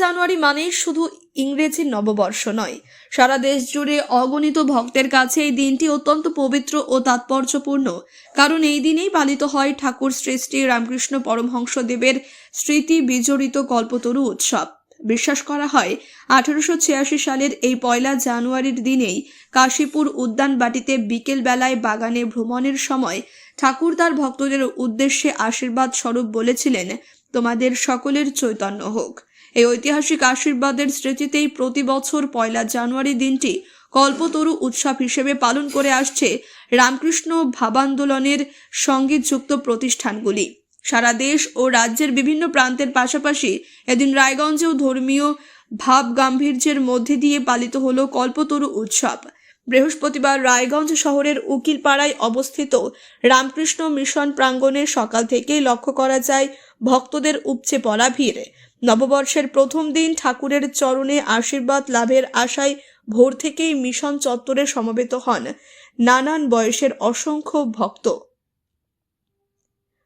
জানুয়ারি মানেই শুধু ইংরেজি নববর্ষ নয়। সারা দেশ জুড়ে অগণিত ভক্তের কাছে এই দিনটি অত্যন্ত পবিত্র ও তাৎপর্যপূর্ণ। কারণ এই দিনেই পালিত হয় ঠাকুর শ্রী রামকৃষ্ণ পরমহংসদেবের স্মৃতি বিজড়িত কল্পতরু উৎসব। বিশ্বাস করা হয়, আঠারোশো ছিয়াশি সালের এই পয়লা জানুয়ারির দিনেই কাশীপুর উদ্যানবাটিতে বিকেল বেলায় বাগানে ভ্রমণের সময় ঠাকুর তার ভক্তদের উদ্দেশ্যে আশীর্বাদ স্বরূপ বলেছিলেন, তোমাদের সকলের চৈতন্য হোক। এই ঐতিহাসিক আশীর্বাদের স্মৃতিতেই প্রতি বছর পয়লা জানুয়ারি দিনটি কল্পতরু উৎসব হিসেবে পালন করে আসছে রামকৃষ্ণ ভাবান্দোলনের সঙ্গে যুক্ত প্রতিষ্ঠানগুলি। সারা দেশ ও রাজ্যের বিভিন্ন প্রান্তের পাশাপাশি এদিন রায়গঞ্জেও ধর্মীয় ভাব গাম্ভীর্যের মধ্যে দিয়ে পালিত হলো কল্পতরু উৎসব। বৃহস্পতিবার রায়গঞ্জ শহরের উকিলপাড়ায় অবস্থিত রামকৃষ্ণ মিশন প্রাঙ্গণে সকাল থেকেই লক্ষ্য করা যায় ভক্তদের উপচে পড়া ভিড়। নববর্ষের প্রথম দিন ঠাকুরের চরণে আশীর্বাদ লাভের আশায় ভোর থেকেই মিশন চত্বরে সমবেত হন। নানান বয়সের অসংখ্য ভক্ত।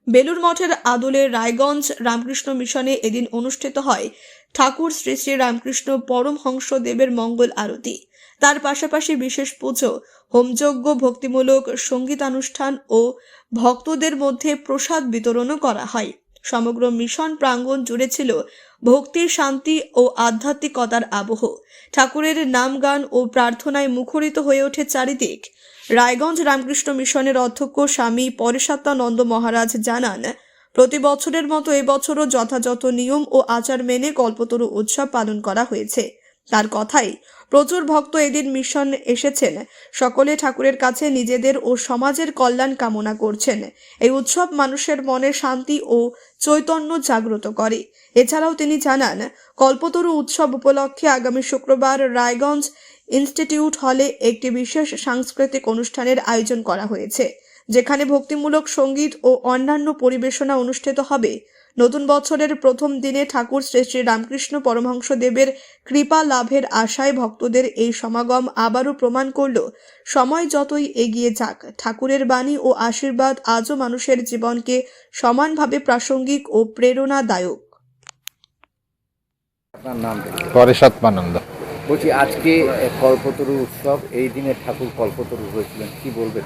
বেলুর মঠের আদলে রায়গঞ্জ রামকৃষ্ণ মিশনে এদিন অনুষ্ঠিত হয়। ঠাকুর শ্রী শ্রী রামকৃষ্ণ পরমহংস দেবের মঙ্গল আরতি। তার পাশাপাশি বিশেষ পুজো, হোমযজ্ঞ, ভক্তিমূলক সঙ্গীতানুষ্ঠান ও ভক্তদের মধ্যে প্রসাদ বিতরণও করা হয়। সমগ্র মিশন প্রাঙ্গণ জুড়ে ছিল ভক্তির শান্তি ও আধ্যাত্মিকতার আবহ। ঠাকুরের নাম গান ও প্রার্থনায় মুখরিত হয়ে ওঠে চারিদিক। রায়গঞ্জ রামকৃষ্ণ মিশনের অধ্যক্ষ স্বামী পরেশাত্মানন্দ মহারাজ জানান, প্রতি বছরের মতো এবছরও যথাযথ নিয়ম ও আচার মেনে কল্পতরু উৎসব পালন করা হয়েছে। তার কথাই। প্রচুর ভক্ত এদিন মিশন এসেছেন। সকলে ঠাকুরের কাছে নিজেদের ও সমাজের কল্যাণ কামনা করছেন। এই উৎসব মানুষের মনে শান্তি ও চৈতন্য জাগ্রত করে। এছাড়াও তিনি জানান, কল্পতরু উৎসব উপলক্ষে আগামী শুক্রবার রায়গঞ্জ ইনস্টিটিউট হলে একটি বিশেষ সাংস্কৃতিক অনুষ্ঠানের আয়োজন করা হয়েছে। যেখানে ভক্তিমূলক সংগীত ও অন্যান্য পরিবেশনা অনুষ্ঠিত হবে। নতুন বছরের প্রথম দিনে ঠাকুর শ্রী শ্রী রামকৃষ্ণ পরমহংস দেবের কৃপা লাভের আশায় ভক্তদের এই সমাগম আবারও প্রমাণ করল সময় যতই এগিয়ে যাক ঠাকুরের বাণী ও আশীর্বাদ আজও মানুষের জীবনকে সমানভাবে প্রাসঙ্গিক ও প্রেরণাদায়ক। আপনার নাম পরেশাত্মানন্দ বলছি আজকে কল্পতরু উৎসব এই দিনে ঠাকুর কল্পতরু হয়েছিলেন কি বলবেন?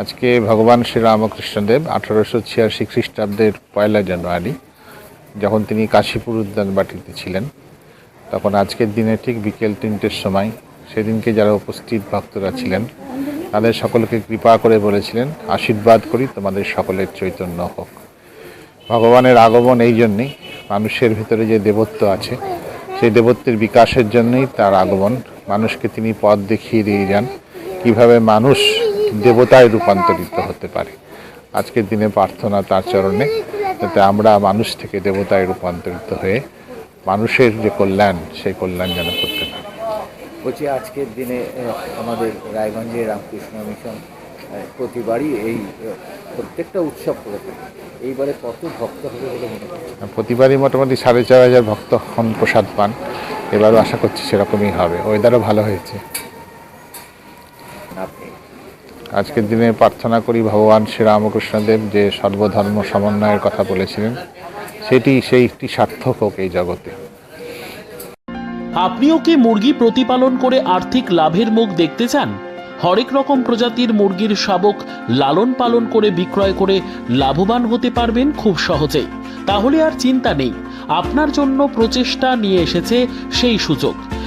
আজকে ভগবান শ্রীরামকৃষ্ণদেব আঠারোশো ছিয়াশি খ্রিস্টাব্দের পয়লা জানুয়ারি, যখন তিনি কাশীপুর উদ্যানবাটিতে ছিলেন, তখন আজকের দিনে ঠিক বিকেল তিনটের সময় সেদিনকে যারা উপস্থিত ভক্তরা ছিলেন, তাদের সকলকে কৃপা করে বলেছিলেন, আশীর্বাদ করি তোমাদের সকলের চৈতন্য হোক। ভগবানের আগমন এই জন্যেই, মানুষের ভিতরে যে দেবত্ব আছে, সেই দেবত্বের বিকাশের জন্যই তার আগমন। মানুষকে তিনি পথ দেখিয়ে দিয়ে যান। কীভাবে মানুষ দেবতায় রূপান্তরিত হতে পারে। আজকের দিনে প্রার্থনা তার চরণে যাতে আমরা মানুষ থেকে দেবতায় রূপান্তরিত হয়ে মানুষের যে কল্যাণ সেই কল্যাণ যেন করতে পারি। বলছি আজকের দিনে আমাদের রায়গঞ্জে রামকৃষ্ণ মিশন প্রতিবারই এই প্রত্যেকটা উৎসব করে থাকে। এইবারে কত ভক্ত হবে বলে মনে হচ্ছে? প্রতিবারই মোটামুটি সাড়ে চার হাজার ভক্তক্ষণ প্রসাদ পান। এবারও আশা করছি সেরকমই হবে। ওয়েদারও ভালো হয়েছে। আজকের দিনে প্রার্থনা করি ভগবান শ্রীরামকৃষ্ণদেব যে সর্বধর্ম সমন্বয়ের কথা বলেছিলেন, সেটি সেইটি সার্থক হোক এই জগতে। আপনিও কি মুরগি প্রতিপালন করে আর্থিক লাভের মুখ দেখতে চান? হরেক রকম প্রজাতির মুরগির শাবক লালন পালন করে বিক্রয় করে লাভবান হতে পারবেন খুব সহজেই। তাহলে আর চিন্তা নেই, আপনার জন্য প্রচেষ্টা নিয়ে এসেছে সেই সুযোগ।